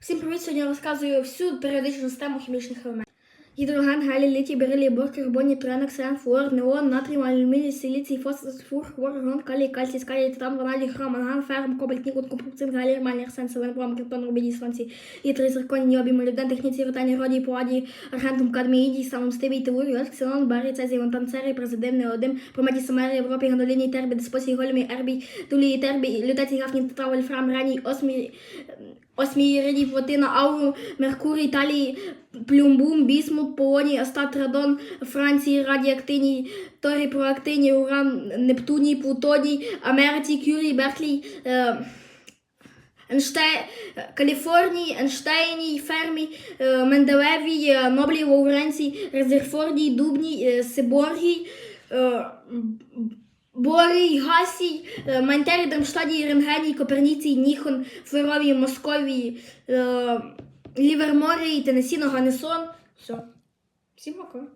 Всім привіт! Сьогодні я розказую всю періодичну систему хімічних елементів. Гідроген, гелій, літій, берилій, бор, карбоній, тренок, сен, флуор, неон, натрій, алюміній, силіцій, фосфор, сульфур, хлор, аргон, калій, кальцій, скалій, титан, ванадій, хром, манган, ферм, кобальт, нікот, купр, цинк, галій, арманій, арсен, селен, бром, криптон, рубідій, сланці, літри, зирконій, ніобій, молібден, техніці, ротаній, родій, паладій, аргентум, кадмій, ідій, самом стивій, телур, йод, ксенон, барій, цезій, вантан, церій, президим, неодим, промеді, самарій, Європі, ганоліній, тербій, диспосій, голімій, ербій, тулій, тербій, лютецій, гафній, тетра, вольфрам, раній, осмій, осмій, іридій, плотина, ауру, меркурій, талій, плюмбум, бісмут, полоній, астат, радон, Франції, радіоактивній, торій, проактивній, уран, Нептуній, Плутоній, Америці, Кюрій, Берклій, е, Енштей, Каліфорній, Енштейній, Фермі, е, Менделевій, е, Ноблій, Лоуренцій, Резерфордій, Дубній, е, Сиборгій, е, Борій, Гасій, е, Мантерій, Дремштадій, Рентгеній, Коперніцій, Ніхон, Флеровій, Московій, е, Ліверморій, Тенесі, Ганесон. Все. Всім пока.